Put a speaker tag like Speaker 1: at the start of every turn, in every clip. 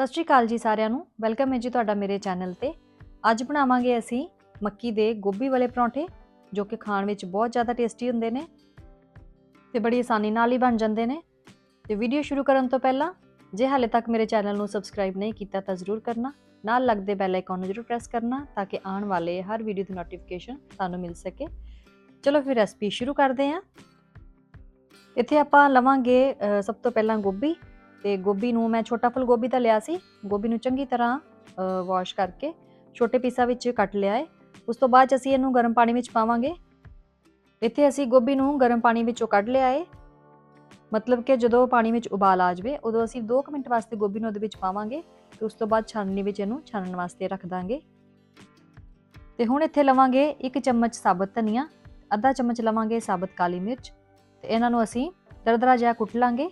Speaker 1: ਸਤਿ ਸ਼੍ਰੀ ਅਕਾਲ ਜੀ ਸਾਰਿਆਂ ਨੂੰ। ਵੈਲਕਮ ਹੈ ਜੀ ਤੁਹਾਡਾ ਮੇਰੇ ਚੈਨਲ ਤੇ। ਅੱਜ ਬਣਾਵਾਂਗੇ ਅਸੀਂ ਮੱਕੀ ਦੇ ਗੋਭੀ ਵਾਲੇ ਪਰੌਂਠੇ, ਜੋ ਕਿ ਖਾਣ ਵਿੱਚ ਬਹੁਤ ਜ਼ਿਆਦਾ ਟੇਸਟੀ ਹੁੰਦੇ ਨੇ ਤੇ ਬੜੀ ਆਸਾਨੀ ਨਾਲ ਹੀ ਬਣ ਜਾਂਦੇ ਨੇ। ਤੇ ਵੀਡੀਓ ਸ਼ੁਰੂ ਕਰਨ ਤੋਂ ਪਹਿਲਾਂ, ਜੇ ਹਾਲੇ ਤੱਕ ਮੇਰੇ ਚੈਨਲ ਨੂੰ ਸਬਸਕ੍ਰਾਈਬ ਨਹੀਂ ਕੀਤਾ ਤਾਂ ਜ਼ਰੂਰ ਕਰਨਾ। ਨਾਲ ਲੱਗਦੇ ਬੈਲ ਆਈਕਨ ਨੂੰ ਜ਼ਰੂਰ ਪ੍ਰੈਸ ਕਰਨਾ, ਤਾਂ ਕਿ ਆਉਣ ਵਾਲੇ ਹਰ ਵੀਡੀਓ ਦੀ ਨੋਟੀਫਿਕੇਸ਼ਨ ਤੁਹਾਨੂੰ ਮਿਲ ਸਕੇ। ਚਲੋ ਫਿਰ ਰੈਸਪੀ ਸ਼ੁਰੂ ਕਰਦੇ ਹਾਂ। ਇੱਥੇ ਆਪਾਂ ਲਵਾਂਗੇ ਸਭ ਤੋਂ ਪਹਿਲਾਂ ਗੋਭੀ। ਤੇ ਗੋਭੀ ਨੂੰ ਮੈਂ ਛੋਟਾ ਫੁੱਲ ਗੋਭੀ ਤਾਂ ਲਿਆ ਸੀ, ਗੋਭੀ ਨੂੰ ਚੰਗੀ ਤਰ੍ਹਾਂ ਵਾਸ਼ ਕਰਕੇ ਛੋਟੇ ਪੀਸਾਂ ਵਿੱਚ ਕੱਟ ਲਿਆ ਹੈ ਉਸ ਤੋਂ ਬਾਅਦ 'ਚ ਅਸੀਂ ਇਹਨੂੰ ਗਰਮ ਪਾਣੀ ਵਿੱਚ ਪਾਵਾਂਗੇ। ਇੱਥੇ ਅਸੀਂ ਗੋਭੀ ਨੂੰ ਗਰਮ ਪਾਣੀ ਵਿੱਚੋਂ ਕੱਢ ਲਿਆ ਹੈ ਮਤਲਬ ਕਿ ਜਦੋਂ ਪਾਣੀ ਵਿੱਚ ਉਬਾਲ ਆ ਜਾਵੇ, ਉਦੋਂ ਅਸੀਂ 2 ਮਿੰਟ ਵਾਸਤੇ ਗੋਭੀ ਨੂੰ ਉਹਦੇ ਵਿੱਚ ਪਾਵਾਂਗੇ ਤੇ ਉਸ ਤੋਂ ਬਾਅਦ ਛਾਨਣੀ ਵਿੱਚ ਇਹਨੂੰ ਛਾਨਣ ਵਾਸਤੇ ਰੱਖ ਦਾਂਗੇ। ਤੇ ਹੁਣ ਇੱਥੇ ਲਵਾਂਗੇ 1 ਚਮਚ ਸਾਬਤ ਧਨੀਆ, ਅੱਧਾ ਚਮਚ ਲਵਾਂਗੇ ਸਾਬਤ ਕਾਲੀ ਮਿਰਚ ਤੇ ਇਹਨਾਂ ਨੂੰ ਅਸੀਂ ਦਰਦਰਾ ਜਿਹਾ ਕੁੱਟ ਲਾਂਗੇ।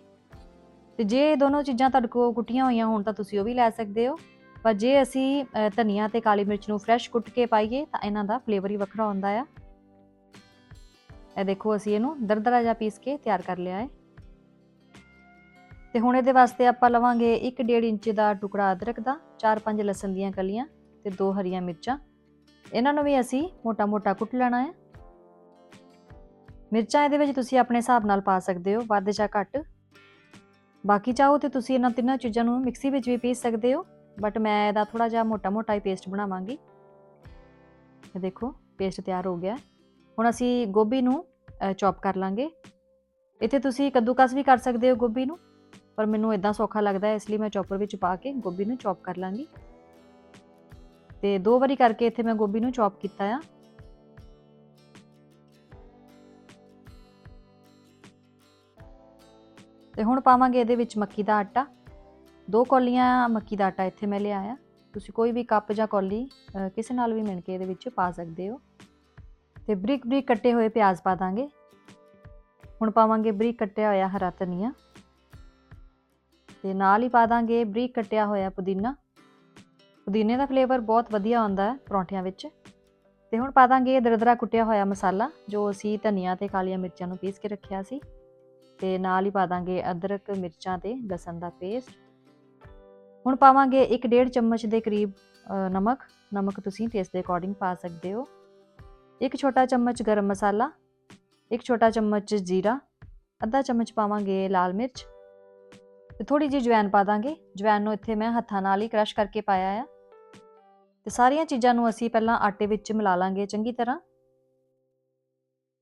Speaker 1: ਤੇ ਜੇ ਇਹ ਦੋਨੋਂ ਚੀਜ਼ਾਂ ਤੁਹਾਡੇ ਕੋਲ ਕੁੱਟੀਆਂ ਹੋਈਆਂ ਹੋਣ ਤਾਂ ਤੁਸੀਂ ਉਹ ਵੀ ਲੈ ਸਕਦੇ ਹੋ। ਪਰ ਜੇ ਅਸੀਂ ਧਨੀਆ ਤੇ ਕਾਲੀ ਮਿਰਚ ਨੂੰ ਫਰੈਸ਼ ਕੁੱਟ ਕੇ ਪਾਈਏ ਤਾਂ ਇਹਨਾਂ ਦਾ ਫਲੇਵਰ ਹੀ ਵੱਖਰਾ ਹੁੰਦਾ ਆ। ਇਹ ਦੇਖੋ ਅਸੀਂ ਇਹਨੂੰ ਦਰਦਰਾ ਜਿਹਾ ਪੀਸ ਕੇ ਤਿਆਰ ਕਰ ਲਿਆ ਹੈ ਤੇ ਹੁਣ ਇਹਦੇ ਵਾਸਤੇ ਆਪਾਂ ਲਵਾਂਗੇ 1.5 ਇੰਚ ਦਾ ਟੁਕੜਾ ਅਦਰਕ ਦਾ 4-5 ਲਸਣ ਦੀਆਂ ਕਲੀਆਂ ਤੇ ਦੋ ਹਰੀਆਂ ਮਿਰਚਾਂ। ਇਹਨਾਂ ਨੂੰ ਵੀ ਅਸੀਂ ਮੋਟਾ-ਮੋਟਾ ਕੁੱਟ ਲੈਣਾ ਹੈ ਮਿਰਚਾਂ ਇਹਦੇ ਵਿੱਚ ਤੁਸੀਂ ਆਪਣੇ ਹਿਸਾਬ ਨਾਲ ਪਾ ਸਕਦੇ ਹੋ, ਵੱਧ ਜਾਂ ਘੱਟ। ਬਾਕੀ ਚਾਹੋ ਤੇ ਤੁਸੀਂ ਇਹਨਾਂ ਤਿੰਨਾਂ ਚੀਜ਼ਾਂ ਨੂੰ ਮਿਕਸੀ ਵਿੱਚ ਵੀ ਪੀਸ ਸਕਦੇ ਹੋ ਬਟ ਮੈਂ ਇਹਦਾ ਥੋੜਾ ਜਿਹਾ ਮੋਟਾ-ਮੋਟਾ ਹੀ ਪੇਸਟ ਬਣਾਵਾਂਗੀ। ਇਹ ਦੇਖੋ, ਪੇਸਟ ਤਿਆਰ ਹੋ ਗਿਆ। ਹੁਣ ਅਸੀਂ ਗੋਭੀ ਨੂੰ ਚੌਪ ਕਰ ਲਾਂਗੇ। ਇੱਥੇ ਤੁਸੀਂ ਕੱਦੂਕਸ ਵੀ ਕਰ ਸਕਦੇ ਹੋ ਗੋਭੀ ਨੂੰ, ਪਰ ਮੈਨੂੰ ਇਦਾਂ ਸੌਖਾ ਲੱਗਦਾ ਹੈ, ਇਸ ਲਈ ਮੈਂ ਚੌਪਰ ਵਿੱਚ ਪਾ ਕੇ ਗੋਭੀ ਨੂੰ ਚੌਪ ਕਰ ਲਾਂਗੀ। ਤੇ ਦੋ ਵਾਰੀ ਕਰਕੇ ਇੱਥੇ ਮੈਂ ਗੋਭੀ ਨੂੰ ਚੌਪ ਕੀਤਾ ਆ। ਤੇ ਹੁਣ ਪਾਵਾਂਗੇ ਇਹਦੇ ਵਿੱਚ ਮੱਕੀ ਦਾ ਆਟਾ। ਦੋ ਕੌਲੀਆਂ ਮੱਕੀ ਦਾ ਆਟਾ ਇੱਥੇ ਮੈਂ ਲਿਆਇਆ। ਤੁਸੀਂ ਕੋਈ ਵੀ ਕੱਪ ਜਾਂ ਕੌਲੀ ਕਿਸੇ ਨਾਲ ਵੀ ਮਿਣ ਕੇ ਇਹਦੇ ਵਿੱਚ ਪਾ ਸਕਦੇ ਹੋ। ਤੇ ਬਰੀਕ ਬਰੀਕ ਕੱਟੇ ਹੋਏ ਪਿਆਜ਼ ਪਾ ਦਾਂਗੇ। ਹੁਣ ਪਾਵਾਂਗੇ ਬਰੀਕ ਕੱਟਿਆ ਹੋਇਆ ਹਰਾ ਧਨੀਆ। ਤੇ ਨਾਲ ਹੀ ਪਾ ਦਾਂਗੇ ਬਰੀਕ ਕੱਟਿਆ ਹੋਇਆ ਪੁਦੀਨਾ। ਪੁਦੀਨੇ ਦਾ ਫਲੇਵਰ ਬਹੁਤ ਵਧੀਆ ਆਉਂਦਾ ਹੈ ਪਰੌਂਠਿਆਂ ਵਿੱਚ। ਤੇ ਹੁਣ ਪਾ ਦਾਂਗੇ ਦਰਦਰਾ ਕੁੱਟਿਆ ਹੋਇਆ ਮਸਾਲਾ, ਜੋ ਅਸੀਂ ਧਨੀਆ ਤੇ ਕਾਲੀਆਂ ਮਿਰਚਾਂ ਨੂੰ ਪੀਸ ਕੇ ਰੱਖਿਆ ਸੀ। ਤੇ ਨਾਲ ਹੀ ਪਾ ਦਾਂਗੇ ਅਦਰਕ, ਮਿਰਚਾਂ ਤੇ ਲਸਣ ਦਾ ਪੇਸਟ ਹੁਣ ਪਾਵਾਂਗੇ 1.5 ਚਮਚ ਦੇ ਕਰੀਬ ਨਮਕ। ਨਮਕ ਤੁਸੀਂ ਟੇਸਟ ਦੇ ਅਕੋਰਡਿੰਗ ਪਾ ਸਕਦੇ ਹੋ। ਇੱਕ ਛੋਟਾ ਚਮਚ ਗਰਮ ਮਸਾਲਾ, ਇੱਕ ਛੋਟਾ ਚਮਚ ਜੀਰਾ, ਅੱਧਾ ਚਮਚ ਪਾਵਾਂਗੇ ਲਾਲ ਮਿਰਚ। ਤੇ ਥੋੜੀ ਜਿਹੀ ਜਵੈਨ ਪਾ ਦਾਂਗੇ। ਜਵੈਨ ਨੂੰ ਇੱਥੇ ਮੈਂ ਹੱਥਾਂ ਨਾਲ ਹੀ ਕ੍ਰਸ਼ ਕਰਕੇ ਪਾਇਆ ਆ। ਤੇ ਸਾਰੀਆਂ ਚੀਜ਼ਾਂ ਨੂੰ ਅਸੀਂ ਪਹਿਲਾਂ ਆਟੇ ਵਿੱਚ ਮਿਲਾ ਲਾਂਗੇ ਚੰਗੀ ਤਰ੍ਹਾਂ।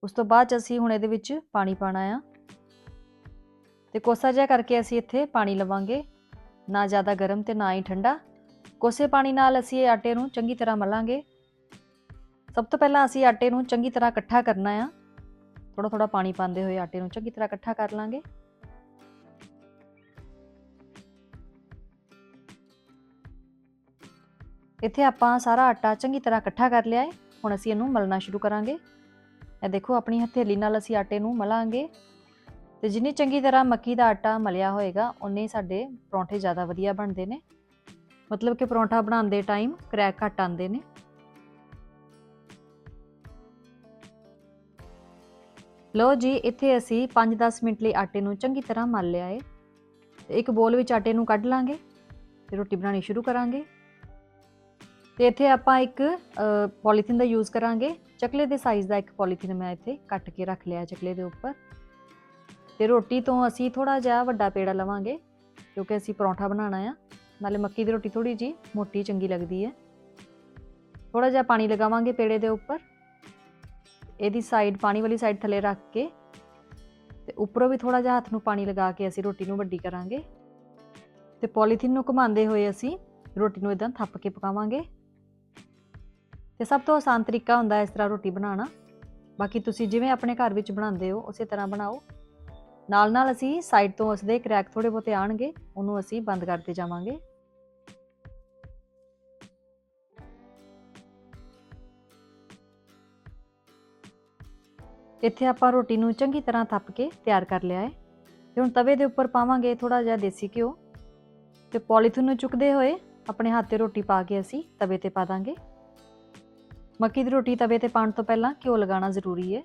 Speaker 1: ਉਸ ਤੋਂ ਬਾਅਦ 'ਚ ਅਸੀਂ ਹੁਣ ਇਹਦੇ ਵਿੱਚ ਪਾਣੀ ਪਾਣਾ ਆ। ਤੇ ਕੋਸਾ ਜਿਹਾ ਕਰਕੇ ਅਸੀਂ ਇੱਥੇ ਪਾਣੀ ਲਵਾਂਗੇ। ਨਾ ਜ਼ਿਆਦਾ ਗਰਮ ਤੇ ਨਾ ਹੀ ਠੰਡਾ। ਕੋਸੇ ਪਾਣੀ ਨਾਲ ਅਸੀਂ ਇਹ ਆਟੇ ਨੂੰ ਚੰਗੀ ਤਰ੍ਹਾਂ ਮਲਾਂਗੇ। ਸਭ ਤੋਂ ਪਹਿਲਾਂ ਅਸੀਂ ਆਟੇ ਨੂੰ ਚੰਗੀ ਤਰ੍ਹਾਂ ਇਕੱਠਾ ਕਰਨਾ ਆ। ਥੋੜਾ ਥੋੜਾ ਪਾਣੀ ਪਾਉਂਦੇ ਹੋਏ ਆਟੇ ਨੂੰ ਚੰਗੀ ਤਰ੍ਹਾਂ ਇਕੱਠਾ ਕਰ ਲਾਂਗੇ। ਇੱਥੇ ਆਪਾਂ ਸਾਰਾ ਆਟਾ ਚੰਗੀ ਤਰ੍ਹਾਂ ਇਕੱਠਾ ਕਰ ਲਿਆ ਹੈ ਹੁਣ ਅਸੀਂ ਇਹਨੂੰ ਮਲਣਾ ਸ਼ੁਰੂ ਕਰਾਂਗੇ। ਇਹ ਦੇਖੋ, ਆਪਣੀ ਹਥੇਲੀ ਨਾਲ ਅਸੀਂ ਆਟੇ ਨੂੰ ਮਲਾਂਗੇ। ਤੇ ਜਿੰਨੀ ਚੰਗੀ ਤਰ੍ਹਾਂ ਮੱਕੀ ਦਾ ਆਟਾ ਮਲਿਆ ਹੋਏਗਾ ਉਨੇ ਹੀ ਸਾਡੇ ਪਰੌਂਠੇ ਜ਼ਿਆਦਾ ਵਧੀਆ ਬਣਦੇ ਨੇ। ਮਤਲਬ ਕਿ ਪਰੌਂਠਾ ਬਣਾਉਂਦੇ ਟਾਈਮ ਕਰੈਕ ਘੱਟ ਆਉਂਦੇ ਨੇ। ਲੋ ਜੀ, ਇੱਥੇ ਅਸੀਂ 5-10 ਮਿੰਟ ਲਈ ਆਟੇ ਨੂੰ ਚੰਗੀ ਤਰ੍ਹਾਂ ਮਲ ਲਿਆ ਏ। ਤੇ ਇੱਕ ਬੋਲ ਵਿੱਚ ਆਟੇ ਨੂੰ ਕੱਢ ਲਾਂਗੇ ਤੇ ਰੋਟੀ ਬਣਾਉਣੀ ਸ਼ੁਰੂ ਕਰਾਂਗੇ। ਤੇ ਇੱਥੇ ਆਪਾਂ ਇੱਕ ਪੋਲੀਥੀਨ ਦਾ ਯੂਜ਼ ਕਰਾਂਗੇ। ਚਕਲੇ ਦੇ ਸਾਈਜ਼ ਦਾ ਇੱਕ ਪੋਲੀਥੀਨ ਮੈਂ ਇੱਥੇ ਕੱਟ ਕੇ ਰੱਖ ਲਿਆ, ਚਕਲੇ ਦੇ ਉੱਪਰ। ਤੇ ਰੋਟੀ ਤੋਂ ਅਸੀਂ ਥੋੜਾ ਜਿਹਾ ਵੱਡਾ ਪੇੜਾ ਲਵਾਂਗੇ ਕਿਉਂਕਿ ਅਸੀਂ ਪਰੌਂਠਾ ਬਣਾਉਣਾ ਆ। ਨਾਲੇ ਮੱਕੀ ਦੀ ਰੋਟੀ ਥੋੜੀ ਜੀ ਮੋਟੀ ਚੰਗੀ ਲੱਗਦੀ ਹੈ। ਥੋੜਾ ਜਿਹਾ ਪਾਣੀ ਲਗਾਵਾਂਗੇ ਪੇੜੇ ਦੇ ਉੱਪਰ। ਇਹਦੀ ਸਾਈਡ ਪਾਣੀ ਵਾਲੀ ਸਾਈਡ ਥੱਲੇ ਰੱਖ ਕੇ ਤੇ ਉੱਪਰੋਂ ਵੀ ਥੋੜਾ ਜਿਹਾ ਹੱਥ ਨੂੰ ਪਾਣੀ ਲਗਾ ਕੇ ਅਸੀਂ ਰੋਟੀ ਨੂੰ ਵੱਡੀ ਕਰਾਂਗੇ। ਤੇ ਪੋਲੀਥੀਨ ਨੂੰ ਘੁਮਾਉਂਦੇ ਹੋਏ ਅਸੀਂ ਰੋਟੀ ਨੂੰ ਇਦਾਂ ਥੱਪ ਕੇ ਪਕਾਵਾਂਗੇ। ਤੇ ਸਭ ਤੋਂ ਆਸਾਨ ਤਰੀਕਾ ਹੁੰਦਾ ਇਸ ਤਰ੍ਹਾਂ ਰੋਟੀ ਬਣਾਉਣਾ। ਬਾਕੀ ਤੁਸੀਂ ਜਿਵੇਂ ਆਪਣੇ ਘਰ ਵਿੱਚ ਬਣਾਉਂਦੇ ਹੋ, ਉਸੇ ਤਰ੍ਹਾਂ ਬਣਾਓ। ਨਾਲ ਨਾਲ ਅਸੀਂ ਸਾਈਡ ਤੋਂ ਉਸਦੇ ਕ੍ਰੈਕ ਥੋੜੇ ਬਹੁਤੇ ਆਣਗੇ ਉਹਨੂੰ ਅਸੀਂ ਬੰਦ ਕਰਦੇ ਜਾਵਾਂਗੇ। ਇੱਥੇ ਆਪਾਂ ਰੋਟੀ ਨੂੰ ਚੰਗੀ ਤਰ੍ਹਾਂ ਥੱਪ ਕੇ ਤਿਆਰ ਕਰ ਲਿਆ ਹੈ। ਤੇ ਹੁਣ ਤਵੇ ਦੇ ਉੱਪਰ ਪਾਵਾਂਗੇ ਥੋੜਾ ਜਿਹਾ ਦੇਸੀ ਘਿਓ। ਤੇ ਪੋਲੀਥੀਨ ਨੂੰ ਚੁੱਕਦੇ ਹੋਏ ਆਪਣੇ ਹੱਥ ਤੇ ਰੋਟੀ ਪਾ ਕੇ ਅਸੀਂ ਤਵੇ ਤੇ ਪਾ ਦਾਂਗੇ। ਮੱਕੀ ਦੀ ਰੋਟੀ ਤਵੇ ਤੇ ਪਾਉਣ ਤੋਂ ਪਹਿਲਾਂ ਘਿਓ ਲਗਾਉਣਾ ਜ਼ਰੂਰੀ ਹੈ।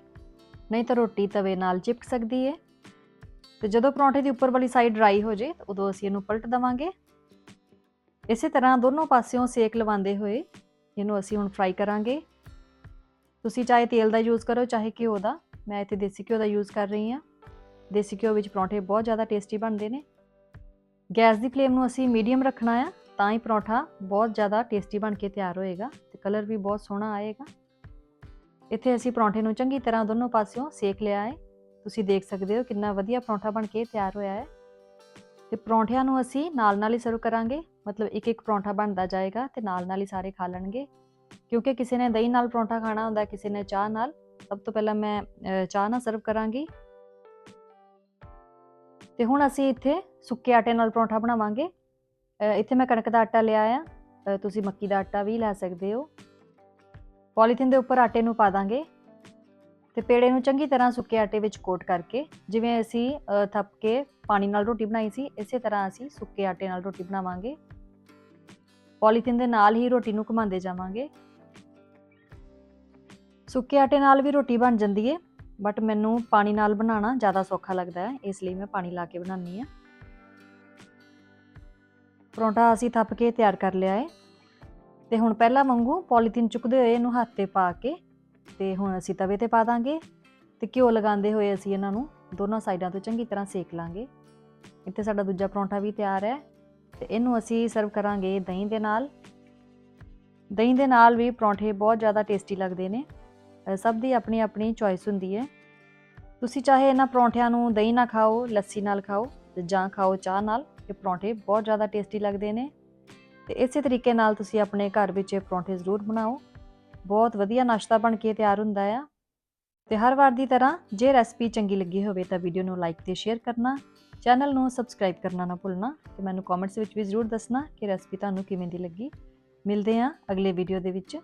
Speaker 1: ਨਹੀਂ ਤਾਂ ਰੋਟੀ ਤਵੇ ਨਾਲ ਚਿਪਕ ਸਕਦੀ ਹੈ। ਤੇ ਜਦੋਂ ਪਰੌਂਠੇ ਦੀ ਉੱਪਰ ਵਾਲੀ ਸਾਈਡ ਡਰਾਈ ਹੋ ਜੇ ਉਦੋਂ ਅਸੀਂ ਇਹਨੂੰ ਪਲਟ ਦਵਾਂਗੇ। ਇਸੇ ਤਰ੍ਹਾਂ ਦੋਨੋਂ ਪਾਸਿਓਂ ਸੇਕ ਲਵਾਉਂਦੇ ਹੋਏ ਇਹਨੂੰ ਅਸੀਂ ਹੁਣ ਫਰਾਈ ਕਰਾਂਗੇ। ਤੁਸੀਂ ਚਾਹੇ ਤੇਲ ਦਾ ਯੂਜ਼ ਕਰੋ, ਚਾਹੇ ਘਿਓ ਦਾ। ਮੈਂ ਇੱਥੇ ਦੇਸੀ ਘਿਓ ਦਾ ਯੂਜ਼ ਕਰ ਰਹੀ ਹਾਂ। ਦੇਸੀ ਘਿਓ ਵਿੱਚ ਪਰੌਂਠੇ ਬਹੁਤ ਜ਼ਿਆਦਾ ਟੇਸਟੀ ਬਣਦੇ ਨੇ। ਗੈਸ ਦੀ ਫਲੇਮ ਨੂੰ ਅਸੀਂ ਮੀਡੀਅਮ ਰੱਖਣਾ ਆ, ਤਾਂ ਹੀ ਪਰੌਂਠਾ ਬਹੁਤ ਜ਼ਿਆਦਾ ਟੇਸਟੀ ਬਣ ਕੇ ਤਿਆਰ ਹੋਏਗਾ ਤੇ ਕਲਰ ਵੀ ਬਹੁਤ ਸੋਹਣਾ ਆਏਗਾ। ਇੱਥੇ ਅਸੀਂ ਪਰੌਂਠੇ ਨੂੰ ਚੰਗੀ ਤਰ੍ਹਾਂ ਦੋਨੋਂ ਪਾਸਿਓਂ ਸੇਕ ਲਿਆ ਹੈ। ਤੁਸੀਂ ਦੇਖ ਸਕਦੇ ਹੋ ਕਿੰਨਾ ਵਧੀਆ ਪਰੌਂਠਾ ਬਣ ਕੇ ਤਿਆਰ ਹੋਇਆ ਹੈ। ਤੇ ਪਰੌਂਠਿਆਂ ਨੂੰ ਅਸੀਂ ਨਾਲ ਨਾਲ ਹੀ ਸਰਵ ਕਰਾਂਗੇ। ਮਤਲਬ ਇੱਕ ਇੱਕ ਪਰੌਂਠਾ ਬਣਦਾ ਜਾਏਗਾ ਤੇ ਨਾਲ ਨਾਲ ਹੀ ਸਾਰੇ ਖਾ ਲੈਣਗੇ। ਕਿਉਂਕਿ ਕਿਸੇ ਨੇ ਦਹੀਂ ਨਾਲ ਪਰੌਂਠਾ ਖਾਣਾ ਹੁੰਦਾ, ਕਿਸੇ ਨੇ ਚਾਹ ਨਾਲ, ਸਭ ਤੋਂ ਪਹਿਲਾਂ ਮੈਂ ਚਾਹ ਨਾਲ ਸਰਵ ਕਰਾਂਗੀ। ਤੇ ਹੁਣ ਅਸੀਂ ਇੱਥੇ ਸੁੱਕੇ ਆਟੇ ਨਾਲ ਪਰੌਂਠਾ ਬਣਾਵਾਂਗੇ। ਇੱਥੇ ਮੈਂ ਕਣਕ ਦਾ ਆਟਾ ਲਿਆ ਆ। ਤੁਸੀਂ ਮੱਕੀ ਦਾ ਆਟਾ ਵੀ ਲੈ ਸਕਦੇ ਹੋ। ਪੋਲੀਥੀਨ ਦੇ ਉੱਪਰ ਆਟੇ ਨੂੰ ਪਾ ਦਾਂਗੇ। ਤੇ ਪੇੜੇ ਨੂੰ ਚੰਗੀ ਤਰ੍ਹਾਂ ਸੁੱਕੇ ਆਟੇ ਵਿੱਚ ਕੋਟ ਕਰਕੇ, ਜਿਵੇਂ ਅਸੀਂ ਥੱਪ ਕੇ ਪਾਣੀ ਨਾਲ ਰੋਟੀ ਬਣਾਈ ਸੀ, ਇਸੇ ਤਰ੍ਹਾਂ ਅਸੀਂ ਸੁੱਕੇ ਆਟੇ ਨਾਲ ਰੋਟੀ ਬਣਾਵਾਂਗੇ। ਪੋਲੀਥੀਨ ਦੇ ਨਾਲ ਹੀ ਰੋਟੀ ਨੂੰ ਘੁਮਾਉਂਦੇ ਜਾਵਾਂਗੇ। ਸੁੱਕੇ ਆਟੇ ਨਾਲ ਵੀ ਰੋਟੀ ਬਣ ਜਾਂਦੀ ਹੈ ਬਟ ਮੈਨੂੰ ਪਾਣੀ ਨਾਲ ਬਣਾਉਣਾ ਜ਼ਿਆਦਾ ਸੌਖਾ ਲੱਗਦਾ ਹੈ, ਇਸ ਲਈ ਮੈਂ ਪਾਣੀ ਲਾ ਕੇ ਬਣਾਉਂਦੀ ਹਾਂ। ਪਰੌਂਠਾ ਅਸੀਂ ਥੱਪ ਕੇ ਤਿਆਰ ਕਰ ਲਿਆ ਹੈ ਤੇ ਹੁਣ ਪਹਿਲਾਂ ਵਾਂਗੂ ਪੋਲੀਥੀਨ ਚੁੱਕਦੇ ਹੋਏ ਇਹਨੂੰ ਹੱਥ ਤੇ ਪਾ ਕੇ ਤੇ ਹੁਣ ਅਸੀਂ ਤਵੇ ਤੇ ਪਾ ਦਾਂਗੇ ਤੇ ਘਿਓ ਲਗਾਉਂਦੇ ਹੋਏ ਅਸੀਂ ਇਹਨਾਂ ਨੂੰ ਦੋਨਾਂ ਸਾਈਡਾਂ ਤੋਂ ਚੰਗੀ ਤਰ੍ਹਾਂ ਸੇਕ ਲਾਂਗੇ। ਇੱਥੇ ਸਾਡਾ ਦੂਜਾ ਪਰੌਂਠਾ ਵੀ ਤਿਆਰ ਹੈ ਤੇ ਇਹਨੂੰ ਅਸੀਂ ਸਰਵ ਕਰਾਂਗੇ ਦਹੀਂ ਦੇ ਨਾਲ। ਦਹੀਂ ਦੇ ਨਾਲ ਵੀ ਪਰੌਂਠੇ ਬਹੁਤ ਜ਼ਿਆਦਾ ਟੇਸਟੀ ਲੱਗਦੇ ਨੇ। ਸਭ ਦੀ ਆਪਣੀ ਆਪਣੀ ਚੋਇਸ ਹੁੰਦੀ ਹੈ। ਤੁਸੀਂ ਚਾਹੇ ਇਹਨਾਂ ਪਰੌਂਠਿਆਂ ਨੂੰ ਦਹੀਂ ਨਾਲ ਖਾਓ, ਲੱਸੀ ਨਾਲ ਖਾਓ ਤੇ ਜਾਂ ਖਾਓ ਚਾਹ ਨਾਲ, ਇਹ ਪਰੌਂਠੇ ਬਹੁਤ ਜ਼ਿਆਦਾ ਟੇਸਟੀ ਲੱਗਦੇ ਨੇ। ਤੇ ਇਸੇ ਤਰੀਕੇ ਨਾਲ ਤੁਸੀਂ ਆਪਣੇ ਘਰ ਵਿੱਚ ਇਹ ਪਰੌਂਠੇ ਜ਼ਰੂਰ ਬਣਾਓ। ਬਹੁਤ ਵਧੀਆ ਨਾਸ਼ਤਾ ਬਣ ਕੇ ਤਿਆਰ ਹੁੰਦਾ ਆ। ਤੇ ਹਰ ਵਾਰ ਦੀ ਤਰ੍ਹਾਂ ਜੇ ਰੈਸਪੀ ਚੰਗੀ ਲੱਗੀ ਹੋਵੇ ਤਾਂ ਵੀਡੀਓ ਨੂੰ ਲਾਈਕ ਤੇ ਸ਼ੇਅਰ ਕਰਨਾ ਚੈਨਲ ਨੂੰ ਸਬਸਕ੍ਰਾਈਬ ਕਰਨਾ ਨਾ ਭੁੱਲਣਾ ਤੇ ਮੈਨੂੰ ਕਮੈਂਟਸ ਵਿੱਚ ਵੀ ਜ਼ਰੂਰ ਦੱਸਣਾ ਕਿ ਰੈਸਪੀ ਤੁਹਾਨੂੰ ਕਿਵੇਂ ਦੀ ਲੱਗੀ। ਮਿਲਦੇ ਹਾਂ ਅਗਲੇ ਵੀਡੀਓ ਦੇ ਵਿੱਚ।